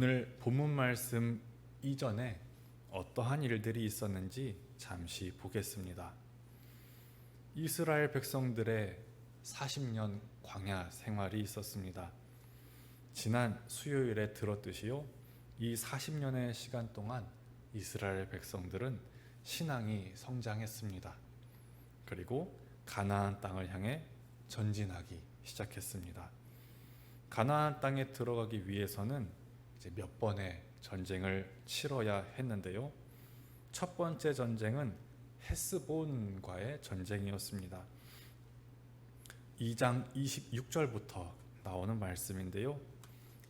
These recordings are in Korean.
오늘 본문 말씀 이전에 어떠한 일들이 있었는지 잠시 보겠습니다. 이스라엘 백성들의 40년 광야 생활이 있었습니다. 지난 수요일에 들었듯이요. 이 40년의 시간 동안 이스라엘 백성들은 신앙이 성장했습니다. 그리고 가나안 땅을 향해 전진하기 시작했습니다. 가나안 땅에 들어가기 위해서는 몇 번의 전쟁을 치러야 했는데요. 첫 번째 전쟁은 헤스본과의 전쟁이었습니다. 2장 26절부터 나오는 말씀인데요.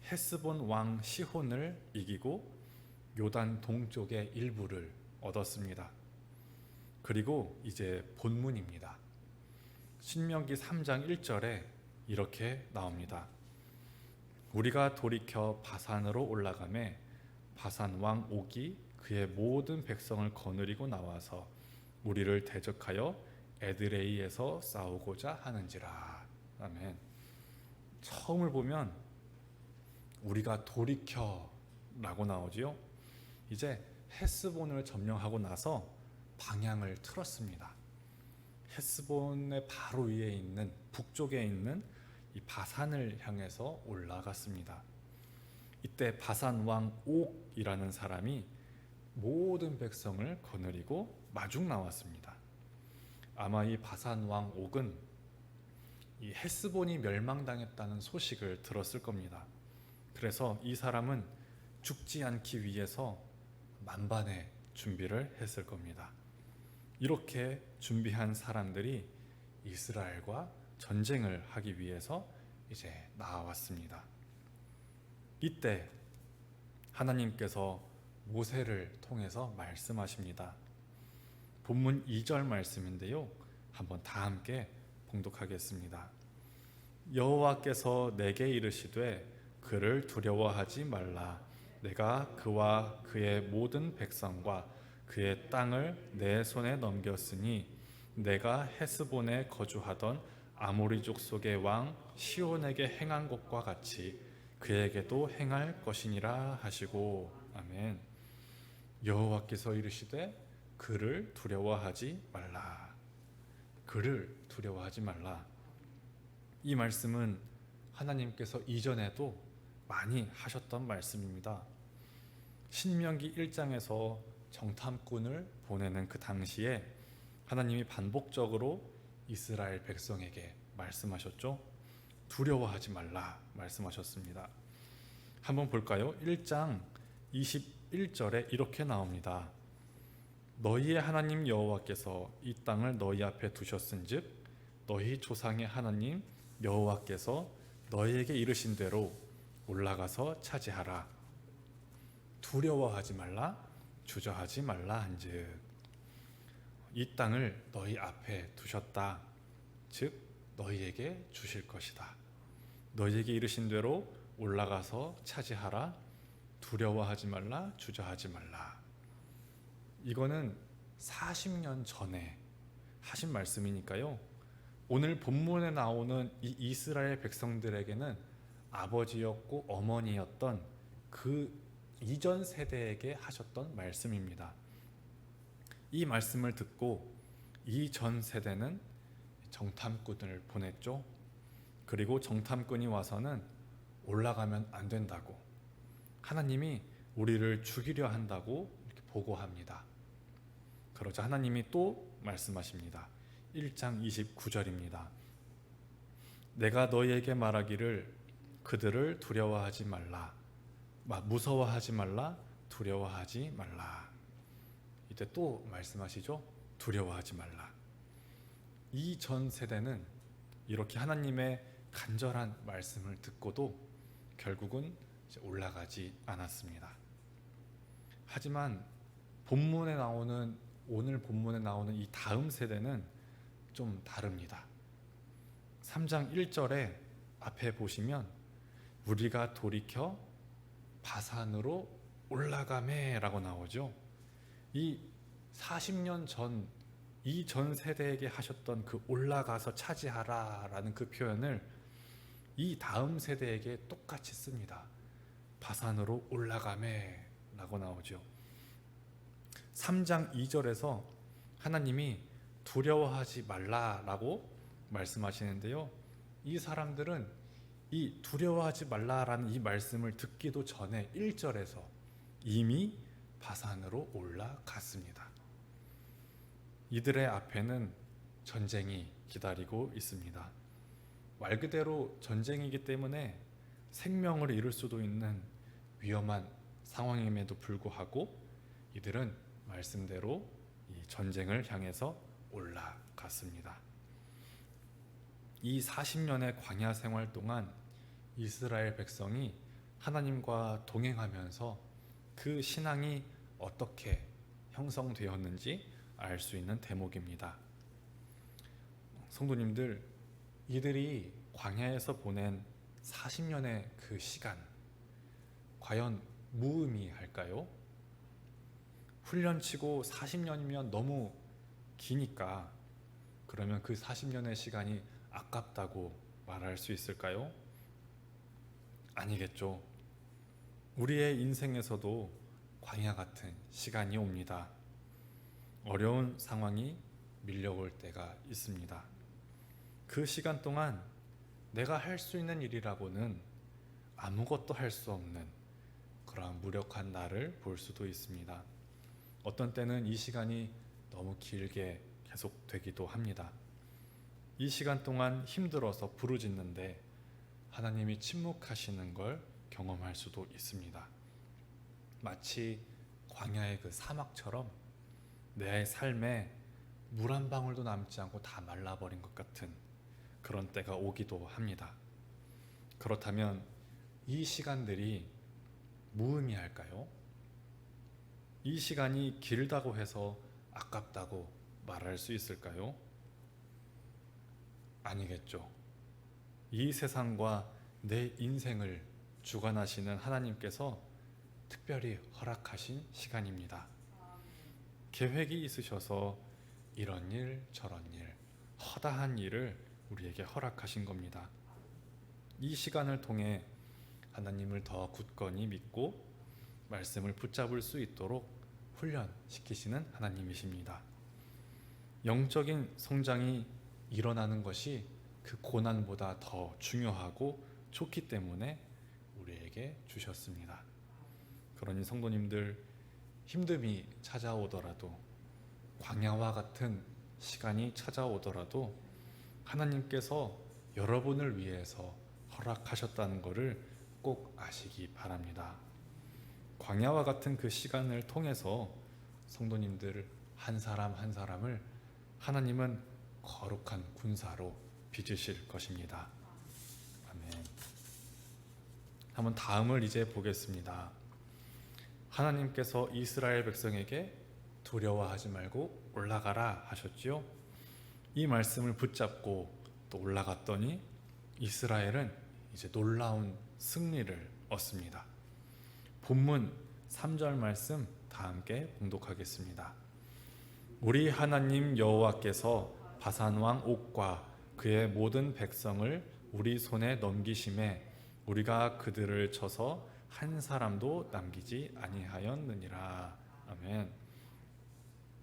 헤스본 왕 시혼을 이기고 요단 동쪽의 일부를 얻었습니다. 그리고 이제 본문입니다. 신명기 3장 1절에 이렇게 나옵니다. 우리가 돌이켜 바산으로 올라가매 바산 왕 옥이 그의 모든 백성을 거느리고 나와서 우리를 대적하여 에드레이에서 싸우고자 하는지라. 아멘. 처음을 보면 우리가 돌이켜라고 나오지요. 이제 헤스본을 점령하고 나서 방향을 틀었습니다. 헤스본의 바로 위에 있는 북쪽에 있는 이 바산을 향해서 올라갔습니다. 이때 바산 왕 옥이라는 사람이 모든 백성을 거느리고 마중 나왔습니다. 아마 이 바산 왕 옥은 이 헤스본이 멸망당했다는 소식을 들었을 겁니다. 그래서 이 사람은 죽지 않기 위해서 만반의 준비를 했을 겁니다. 이렇게 준비한 사람들이 이스라엘과 전쟁을 하기 위해서 이제 나왔습니다. 이때 하나님께서 모세를 통해서 말씀하십니다. 본문 2절 말씀인데요. 한번 다 함께 봉독하겠습니다. 여호와께서 내게 이르시되 그를 두려워하지 말라. 내가 그와 그의 모든 백성과 그의 땅을 내 손에 넘겼으니 내가 헤스본에 거주하던 아모리족 속의 왕 시온에게 행한 것과 같이 그에게도 행할 것이니라 하시고 아멘. 여호와께서 이르시되 그를 두려워하지 말라. 그를 두려워하지 말라. 이 말씀은 하나님께서 이전에도 많이 하셨던 말씀입니다. 신명기 1장에서 정탐꾼을 보내는 그 당시에 하나님이 반복적으로 이스라엘 백성에게 말씀하셨죠. 두려워하지 말라 말씀하셨습니다. 한번 볼까요? 1장 21절에 이렇게 나옵니다. 너희의 하나님 여호와께서 이 땅을 너희 앞에 두셨은즉 너희 조상의 하나님 여호와께서 너희에게 이르신 대로 올라가서 차지하라. 두려워하지 말라, 주저하지 말라 한즉 이 땅을 너희 앞에 두셨다. 즉 너희에게 주실 것이다. 너희에게 이르신 대로 올라가서 차지하라. 두려워하지 말라, 주저하지 말라. 이거는 40년 전에 하신 말씀이니까요. 오늘 본문에 나오는 이 이스라엘 백성들에게는 아버지였고 어머니였던 그 이전 세대에게 하셨던 말씀입니다. 이 말씀을 듣고 이 전 세대는 정탐꾼을 보냈죠. 그리고 정탐꾼이 와서는 올라가면 안 된다고 하나님이 우리를 죽이려 한다고 이렇게 보고합니다. 그러자 하나님이 또 말씀하십니다. 1장 29절입니다. 내가 너희에게 말하기를 그들을 두려워하지 말라. 무서워하지 말라. 두려워하지 말라. 이때 또 말씀하시죠. 두려워하지 말라. 이 전 세대는 이렇게 하나님의 간절한 말씀을 듣고도 결국은 올라가지 않았습니다. 하지만 본문에 나오는 오늘 본문에 나오는 이 다음 세대는 좀 다릅니다. 3장 1절에 앞에 보시면 우리가 돌이켜 바산으로 올라가매라고 나오죠. 이 40년 전 이 전 세대에게 하셨던 그 올라가서 차지하라라는 그 표현을 이 다음 세대에게 똑같이 씁니다. 바산으로 올라가매라고 나오죠. 3장 2절에서 하나님이 두려워하지 말라라고 말씀하시는데요. 이 사람들은 이 두려워하지 말라라는 이 말씀을 듣기도 전에 1절에서 이미 바산으로 올라갔습니다. 이들의 앞에는 전쟁이 기다리고 있습니다. 말 그대로 전쟁이기 때문에 생명을 잃을 수도 있는 위험한 상황임에도 불구하고 이들은 말씀대로 이 전쟁을 향해서 올라갔습니다. 이 40년의 광야 생활 동안 이스라엘 백성이 하나님과 동행하면서 그 신앙이 어떻게 형성되었는지 알 수 있는 대목입니다. 성도님들, 이들이 광야에서 보낸 40년의 그 시간, 과연 무의미할까요? 훈련치고 40년이면 너무 기니까 그러면 그 40년의 시간이 아깝다고 말할 수 있을까요? 아니겠죠. 우리의 인생에서도 광야 같은 시간이 옵니다. 어려운 상황이 밀려올 때가 있습니다. 그 시간 동안 내가 할 수 있는 일이라고는 아무것도 할 수 없는 그러한 무력한 나를 볼 수도 있습니다. 어떤 때는 이 시간이 너무 길게 계속되기도 합니다. 이 시간 동안 힘들어서 부르짖는데 하나님이 침묵하시는 걸 경험할 수도 있습니다. 마치 광야의 그 사막처럼 내 삶에 물 한 방울도 남지 않고 다 말라버린 것 같은 그런 때가 오기도 합니다. 그렇다면 이 시간들이 무의미할까요? 이 시간이 길다고 해서 아깝다고 말할 수 있을까요? 아니겠죠. 이 세상과 내 인생을 주관하시는 하나님께서 특별히 허락하신 시간입니다. 계획이 있으셔서 이런 일 저런 일 허다한 일을 우리에게 허락하신 겁니다. 이 시간을 통해 하나님을 더 굳건히 믿고 말씀을 붙잡을 수 있도록 훈련시키시는 하나님이십니다. 영적인 성장이 일어나는 것이 그 고난보다 더 중요하고 좋기 때문에 우리에게 주셨습니다. 그러니 성도님들 힘듦이 찾아오더라도 광야와 같은 시간이 찾아오더라도 하나님께서 여러분을 위해서 허락하셨다는 것을 꼭 아시기 바랍니다. 광야와 같은 그 시간을 통해서 성도님들 한 사람 한 사람을 하나님은 거룩한 군사로 빚으실 것입니다. 아멘. 한번 다음을 이제 보겠습니다. 하나님께서 이스라엘 백성에게 두려워하지 말고 올라가라 하셨지요. 이 말씀을 붙잡고 또 올라갔더니 이스라엘은 이제 놀라운 승리를 얻습니다. 본문 3절 말씀 다 함께 봉독하겠습니다. 우리 하나님 여호와께서 바산 왕 옥과 그의 모든 백성을 우리 손에 넘기심에 우리가 그들을 쳐서 한 사람도 남기지 아니하였느니라. 아멘.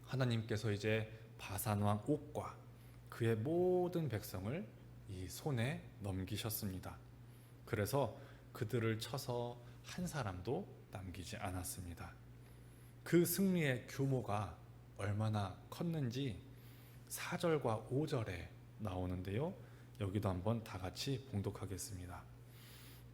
하나님께서 이제 바산 왕 옥과 그의 모든 백성을 이 손에 넘기셨습니다. 그래서 그들을 쳐서 한 사람도 남기지 않았습니다. 그 승리의 규모가 얼마나 컸는지 4절과 5절에 나오는데요. 여기도 한번 다 같이 봉독하겠습니다.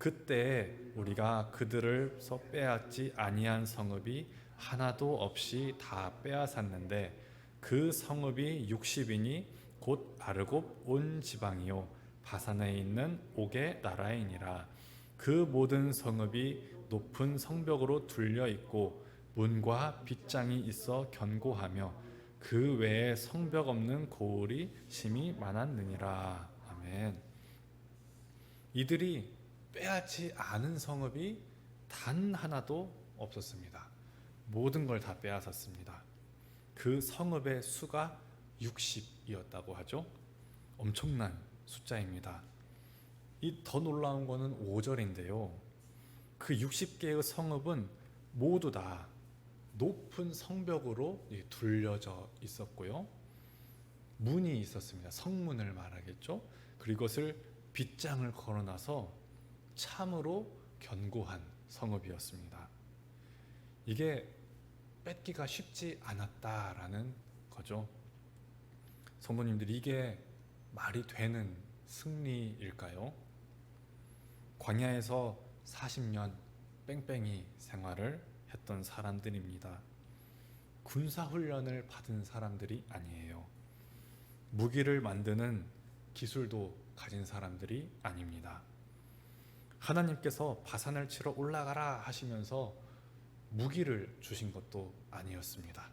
그때 우리가 그들을서 빼앗지 아니한 성읍이 하나도 없이 다 빼앗았는데 그 성읍이 60이니 곧 아르곱 온 지방이요 바산에 있는 옥의 나라이니라. 그 모든 성읍이 높은 성벽으로 둘려 있고 문과 빗장이 있어 견고하며 그 외에 성벽 없는 고을이 심히 많았느니라. 아멘. 이들이 빼앗지 않은 성읍이 단 하나도 없었습니다. 모든 걸 다 빼앗았습니다. 그 성읍의 수가 60이었다고 하죠. 엄청난 숫자입니다. 이 더 놀라운 거는 5절인데요. 그 60개의 성읍은 모두 다 높은 성벽으로 이 둘려져 있었고요. 문이 있었습니다. 성문을 말하겠죠. 그리고 이것을 빗장을 걸어놔서 참으로 견고한 성읍이었습니다. 이게 뺏기가 쉽지 않았다라는 거죠. 성도님들 이게 말이 되는 승리일까요? 광야에서 40년 뺑뺑이 생활을 했던 사람들입니다. 군사 훈련을 받은 사람들이 아니에요. 무기를 만드는 기술도 가진 사람들이 아닙니다. 하나님께서 바산을 치러 올라가라 하시면서 무기를 주신 것도 아니었습니다.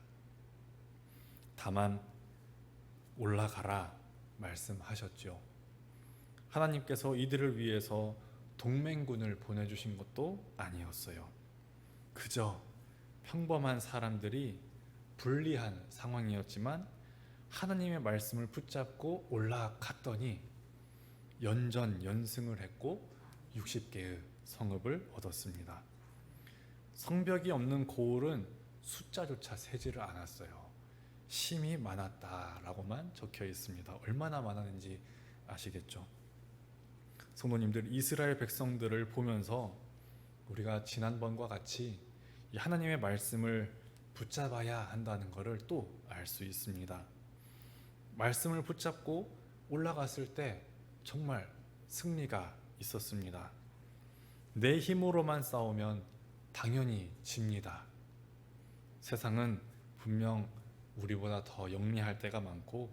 다만 올라가라 말씀하셨죠. 하나님께서 이들을 위해서 동맹군을 보내주신 것도 아니었어요. 그저 평범한 사람들이 불리한 상황이었지만 하나님의 말씀을 붙잡고 올라갔더니 연전 연승을 했고 60개의 성읍을 얻었습니다. 성벽이 없는 고을은 숫자조차 세지를 않았어요. 심이 많았다라고만 적혀 있습니다. 얼마나 많았는지 아시겠죠? 성도님들 이스라엘 백성들을 보면서 우리가 지난번과 같이 이 하나님의 말씀을 붙잡아야 한다는 것을 또 알 수 있습니다. 말씀을 붙잡고 올라갔을 때 정말 승리가 있었습니다. 내 힘으로만 싸우면 당연히 집니다. 세상은 분명 우리보다 더 영리할 때가 많고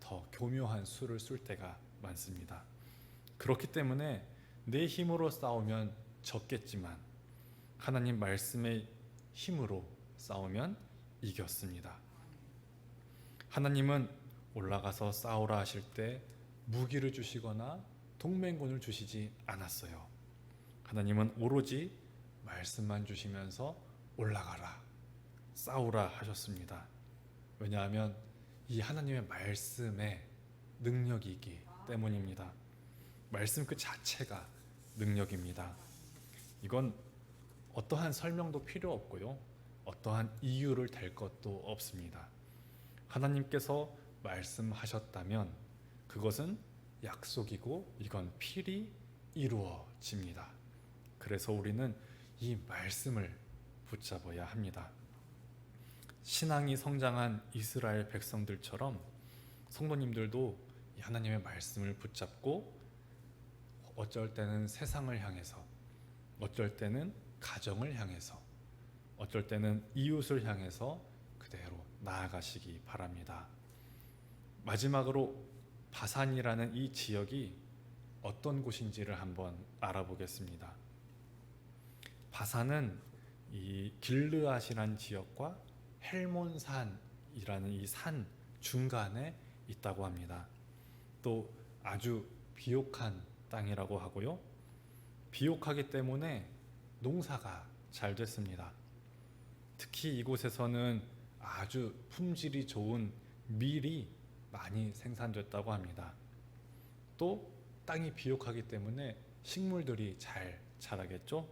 더 교묘한 수를 쓸 때가 많습니다. 그렇기 때문에 내 힘으로 싸우면 졌겠지만 하나님 말씀의 힘으로 싸우면 이겼습니다. 하나님은 올라가서 싸우라 하실 때 무기를 주시거나 동맹군을 주시지 않았어요. 하나님은 오로지 말씀만 주시면서 올라가라, 싸우라 하셨습니다. 왜냐하면 이 하나님의 말씀의 능력이기 때문입니다. 말씀 그 자체가 능력입니다. 이건 어떠한 설명도 필요 없고요. 어떠한 이유를 댈 것도 없습니다. 하나님께서 말씀하셨다면 그것은 약속이고 이건 필히 이루어집니다. 그래서 우리는 이 말씀을 붙잡아야 합니다. 신앙이 성장한 이스라엘 백성들처럼 성도님들도 하나님의 말씀을 붙잡고 어쩔 때는 세상을 향해서 어쩔 때는 가정을 향해서 어쩔 때는 이웃을 향해서 그대로 나아가시기 바랍니다. 마지막으로 바산이라는 이 지역이 어떤 곳인지를 한번 알아보겠습니다. 바산은 이 길르앗이란 지역과 헬몬산이라는 이 산 중간에 있다고 합니다. 또 아주 비옥한 땅이라고 하고요. 비옥하기 때문에 농사가 잘 됐습니다. 특히 이곳에서는 아주 품질이 좋은 밀이 많이 생산됐다고 합니다. 또 땅이 비옥하기 때문에 식물들이 잘 자라겠죠.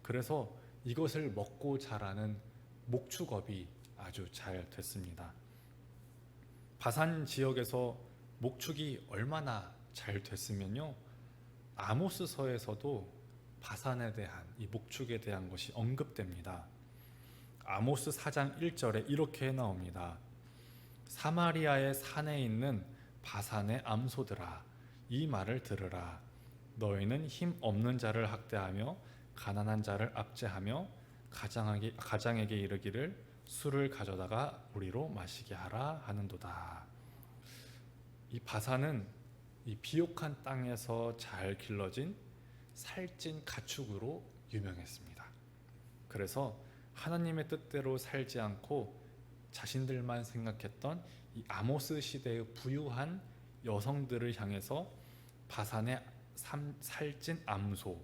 그래서 이것을 먹고 자라는 목축업이 아주 잘 됐습니다. 바산 지역에서 목축이 얼마나 잘 됐으면요. 아모스서에서도 바산에 대한 이 목축에 대한 것이 언급됩니다. 아모스 4장 1절에 이렇게 나옵니다. 사마리아의 산에 있는 바산의 암소들아 이 말을 들으라 너희는 힘 없는 자를 학대하며 가난한 자를 압제하며 가장에게, 가장에게 이르기를 술을 가져다가 우리로 마시게 하라 하는도다. 이 바산은 이 비옥한 땅에서 잘 길러진 살찐 가축으로 유명했습니다. 그래서 하나님의 뜻대로 살지 않고 자신들만 생각했던 이 아모스 시대의 부유한 여성들을 향해서 바산의 삼, 살찐 암소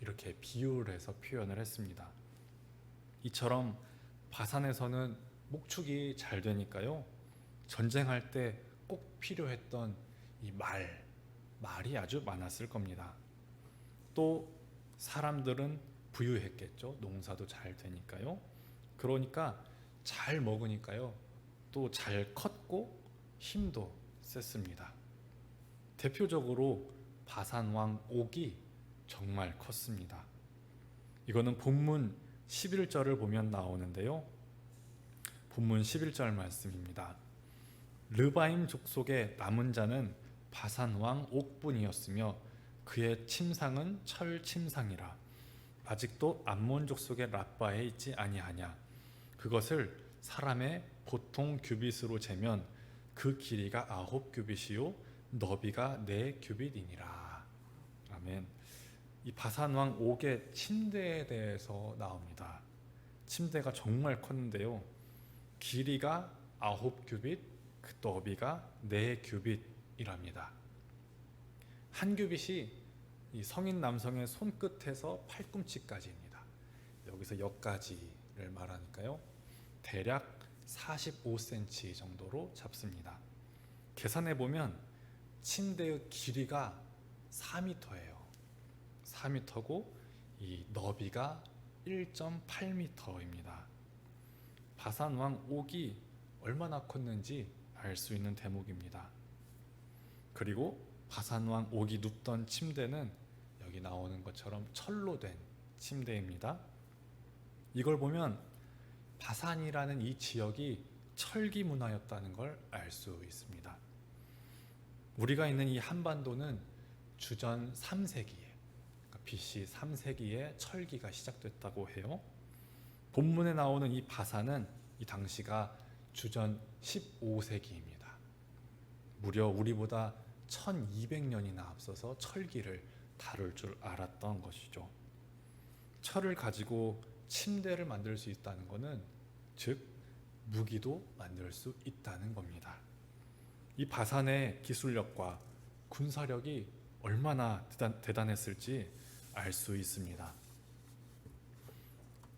이렇게 비유를 해서 표현을 했습니다. 이처럼 바산에서는 목축이 잘 되니까요. 전쟁할 때 꼭 필요했던 이 말, 말이 아주 많았을 겁니다. 또 사람들은 부유했겠죠. 농사도 잘 되니까요. 그러니까 잘 먹으니까요. 또 잘 컸고 힘도 셌습니다. 대표적으로 바산 왕 옥이 정말 컸습니다. 이거는 본문 11절을 보면 나오는데요. 본문 11절 말씀입니다. 르바임 족속의 남은 자는 바산 왕 옥분이었으며 그의 침상은 철 침상이라 아직도 암몬 족속의 라빠에 있지 아니하냐 그것을 사람의 보통 규빗으로 재면 그 길이가 아홉 규빗이요 너비가 네 규빗이니라. 아멘. 이 바산 왕 옥의 침대에 대해서 나옵니다. 침대가 정말 컸는데요. 길이가 아홉 규빗 그 너비가 네 규빗이랍니다. 한 규빗이 이 성인 남성의 손끝에서 팔꿈치까지입니다. 여기서 여기까지를 말하니까요. 대략 45cm 정도로 잡습니다. 계산해 보면 침대의 길이가 4m예요. 4m고 이 너비가 1.8m입니다. 바산 왕 옥이 얼마나 컸는지 알 수 있는 대목입니다. 그리고 바산 왕 옥이 눕던 침대는 여기 나오는 것처럼 철로 된 침대입니다. 이걸 보면 바산이라는 이 지역이 철기 문화였다는 걸 알 수 있습니다. 우리가 있는 이 한반도는 주전 3세기에 그러니까 BC 3세기에 철기가 시작됐다고 해요. 본문에 나오는 이 바산은 이 당시가 주전 15세기입니다. 무려 우리보다 1200년이나 앞서서 철기를 다룰 줄 알았던 것이죠. 철을 가지고 침대를 만들 수 있다는 것은 즉 무기도 만들 수 있다는 겁니다. 이 바산의 기술력과 군사력이 얼마나 대단, 대단 했을지 알 수 있습니다.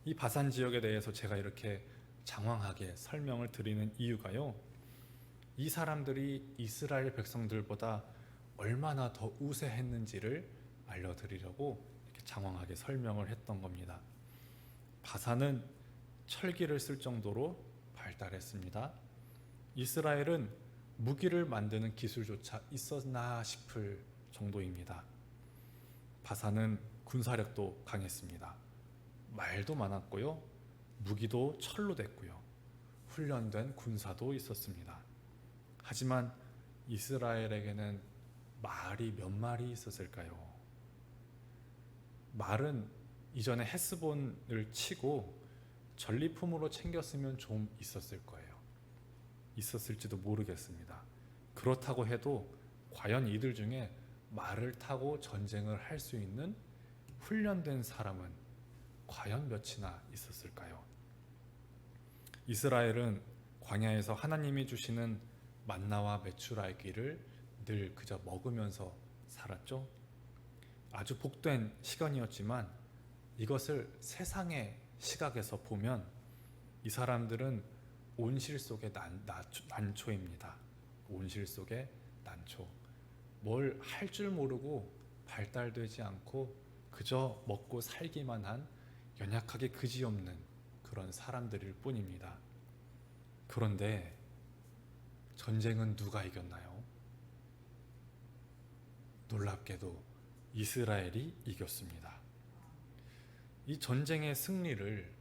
이 바산 지역에 대해서 제가 이렇게 장황하게 설명을 드리는 이유가요. 이 사람들이 이스라엘 백성들보다 얼마나 더 우세했는지를 알려드리려고 이렇게 장황하게 설명을 했던 겁니다. 바산은 철기를 쓸 정도로 발달했습니다. 이스라엘은 무기를 만드는 기술조차 있었나 싶을 정도입니다. 바산은 군사력도 강했습니다. 말도 많았고요. 무기도 철로 됐고요. 훈련된 군사도 있었습니다. 하지만 이스라엘에게는 말이 몇 마리 있었을까요? 말은 이전에 헤스본을 치고 전리품으로 챙겼으면 좀 있었을 거예요. 있었을지도 모르겠습니다. 그렇다고 해도 과연 이들 중에 말을 타고 전쟁을 할 수 있는 훈련된 사람은 과연 몇이나 있었을까요? 이스라엘은 광야에서 하나님이 주시는 만나와 메추라기를 늘 그저 먹으면서 살았죠. 아주 복된 시간이었지만 이것을 세상의 시각에서 보면 이 사람들은 온실 속의 난, 난 초입니다. 온실 속의 난초. 뭘 할 줄 모르고 발달되지 않고 그저 먹고 살기만 한 연약하게 그지없는 그런 사람들일 뿐입니다. 그런데 전쟁은 누가 이겼나요? 놀랍게도 이스라엘이 이겼습니다. 이 전쟁의 승리를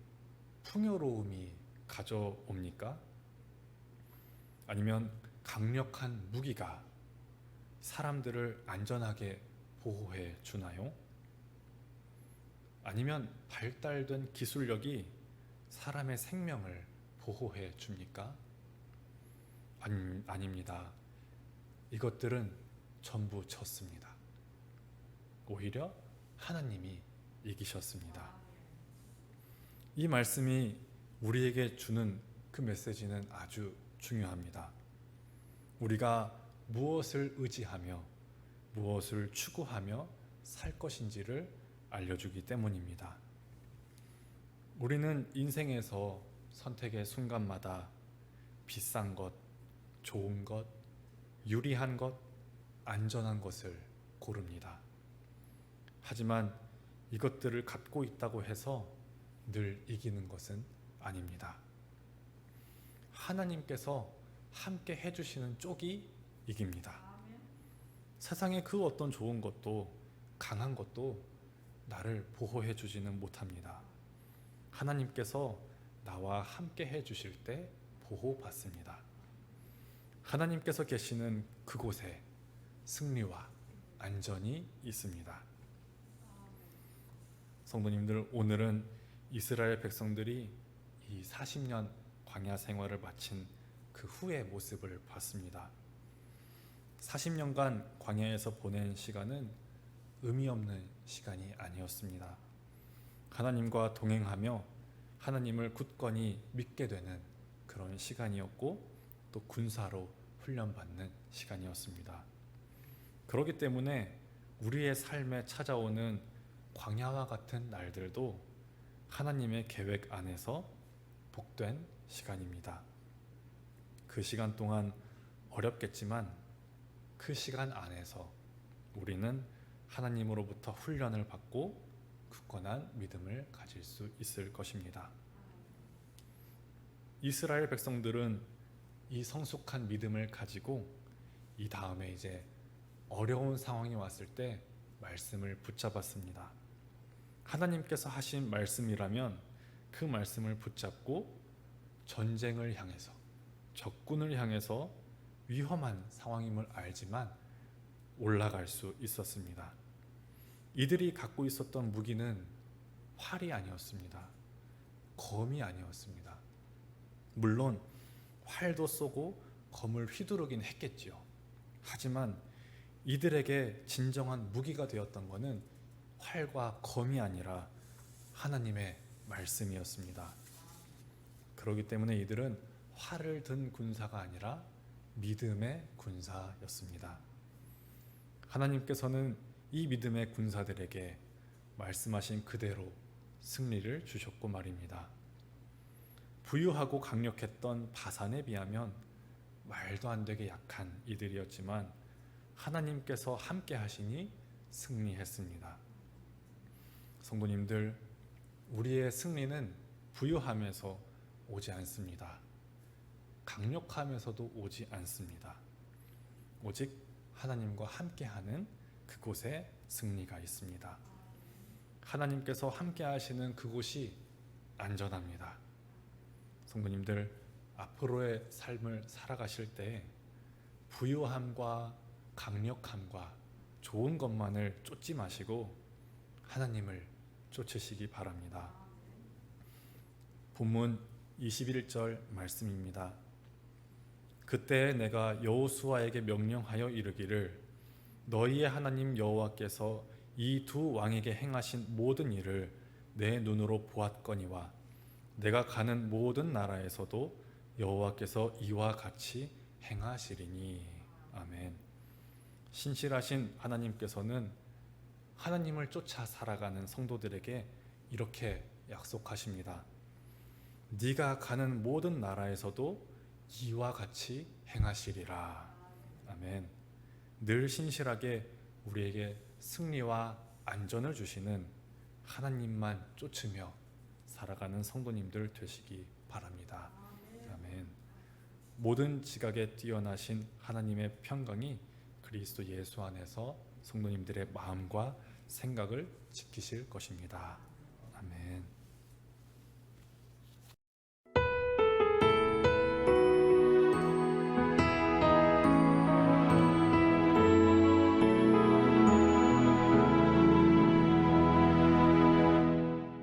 풍요로움이 가져옵니까? 아니면 강력한 무기가 사람들을 안전하게 보호해 주나요? 아니면 발달된 기술력이 사람의 생명을 보호해 줍니까? 아니, 아닙니다. 이것들은 전부 졌습니다. 오히려 하나님이 이기셨습니다. 이 말씀이 우리에게 주는 그 메시지는 아주 중요합니다. 우리가 무엇을 의지하며 무엇을 추구하며 살 것인지를 알려주기 때문입니다. 우리는 인생에서 선택의 순간마다 비싼 것, 좋은 것, 유리한 것, 안전한 것을 고릅니다. 하지만 이것들을 갖고 있다고 해서 늘 이기는 것은 아닙니다. 하나님께서 함께 해주시는 쪽이 이깁니다. 세상의 그 어떤 좋은 것도 강한 것도 나를 보호해 주지는 못합니다. 하나님께서 나와 함께 해 주실 때 보호받습니다. 하나님께서 계시는 그곳에 승리와 안전이 있습니다. 성도님들 오늘은 이스라엘 백성들이 이 40년 광야 생활을 마친 그 후의 모습을 봤습니다. 40년간 광야에서 보낸 시간은 의미 없는 시간이 아니었습니다. 하나님과 동행하며 하나님을 굳건히 믿게 되는 그런 시간이었고 또 군사로 훈련받는 시간이었습니다. 그렇기 때문에 우리의 삶에 찾아오는 광야와 같은 날들도 하나님의 계획 안에서 복된 시간입니다. 그 시간 동안 어렵겠지만 그 시간 안에서 우리는 하나님으로부터 훈련을 받고 굳건한 믿음을 가질 수 있을 것입니다. 이스라엘 백성들은 이 성숙한 믿음을 가지고 이 다음에 이제 어려운 상황이 왔을 때 말씀을 붙잡았습니다. 하나님께서 하신 말씀이라면 그 말씀을 붙잡고 전쟁을 향해서 적군을 향해서 위험한 상황임을 알지만 올라갈 수 있었습니다. 이들이 갖고 있었던 무기는 활이 아니었습니다. 검이 아니었습니다. 물론 활도 쏘고 검을 휘두르긴 했겠지요. 하지만 이들에게 진정한 무기가 되었던 것은 활과 검이 아니라 하나님의 말씀이었습니다. 그렇기 때문에 이들은 활을 든 군사가 아니라 믿음의 군사였습니다. 하나님께서는 이 믿음의 군사들에게 말씀하신 그대로 승리를 주셨고 말입니다. 부유하고 강력했던 바산에 비하면 말도 안 되게 약한 이들이었지만 하나님께서 함께 하시니 승리했습니다. 성도님들, 우리의 승리는 부유함에서 오지 않습니다. 강력함에서도 오지 않습니다. 오직 하나님과 함께하는 그곳에 승리가 있습니다. 하나님께서 함께 하시는 그곳이 안전합니다. 성도님들, 앞으로의 삶을 살아가실 때 부유함과 강력함과 좋은 것만을 쫓지 마시고 하나님을 쫓으시기 바랍니다. 본문 21절 말씀입니다. 그때 내가 여호수아에게 명령하여 이르기를 너희의 하나님 여호와께서 이 두 왕에게 행하신 모든 일을 내 눈으로 보았거니와 내가 가는 모든 나라에서도 여호와께서 이와 같이 행하시리니 아멘. 신실하신 하나님께서는 하나님을 쫓아 살아가는 성도들에게 이렇게 약속하십니다. 네가 가는 모든 나라에서도 이와 같이 행하시리라. 아멘. 늘 신실하게 우리에게 승리와 안전을 주시는 하나님만 쫓으며 살아가는 성도님들 되시기 바랍니다. 아멘. 모든 지각에 뛰어나신 하나님의 평강이 그리스도 예수 안에서 성도님들의 마음과 생각을 지키실 것입니다. 아멘.